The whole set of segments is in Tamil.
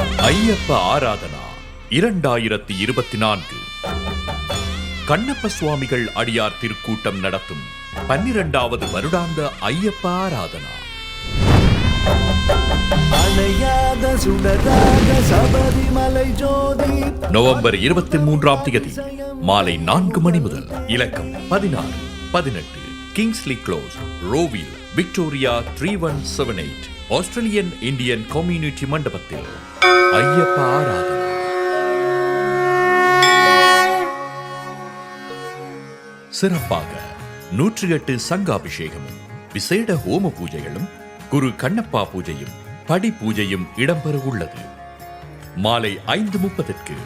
ஐயப்ப ஆராதனா இரண்டாயிரத்தி இருபத்தி நான்கு கண்ணப்ப சுவாமிகள் அடியார் திருக்கூட்டம் நடத்தும் பன்னிரண்டாவது வருடாந்த ஐயப்ப ஆராதனா. நவம்பர் இருபத்தி மூன்றாம் தேதி மாலை நான்கு மணி முதல் இலக்கம் பதினாறு பதினெட்டு. Kingsley Close Rowville Victoria three one seven eight Australian Indian community மண்டபத்தில் ஐயப்ப ஆராதனை சிறப்பாக நூற்றி எட்டு சங்காபிஷேகமும் விசேட ஹோம பூஜைகளும் குரு கண்ணப்பா பூஜையும் படி பூஜையும் இடம்பெற உள்ளது. மாலை ஐந்து முப்பதற்கு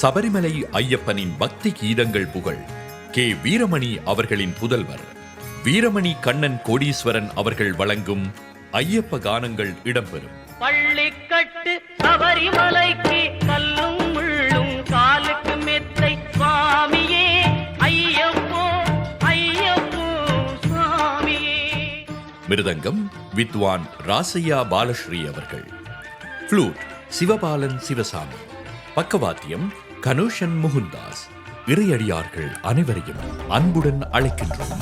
சபரிமலை ஐயப்பனின் பக்தி கீதங்கள் புகழ் கே வீரமணி அவர்களின் புதல்வர். வீரமணி கண்ணன் கோடீஸ்வரன் அவர்கள் வழங்கும் ஐயப்ப கானங்கள் இடம்பெறும். பள்ளிக்கட்டு சபரிமலைக்கு கல்லும் முள்ளும் காலுக்கு மெத்தை சுவாமியே. ஐயப்போ ஐயப்போ சுவாமியே. மிருதங்கம் வித்வான் ராசையா பாலஸ்ரீ அவர்கள். ஃப்ளூட் சிவபாலன் சிவசாமி. பக்கவாத்தியம் கனுஷன் முகுந்தாஸ். இறையடியார்கள் அனைவரையும் அன்புடன் அழைக்கின்றோம்.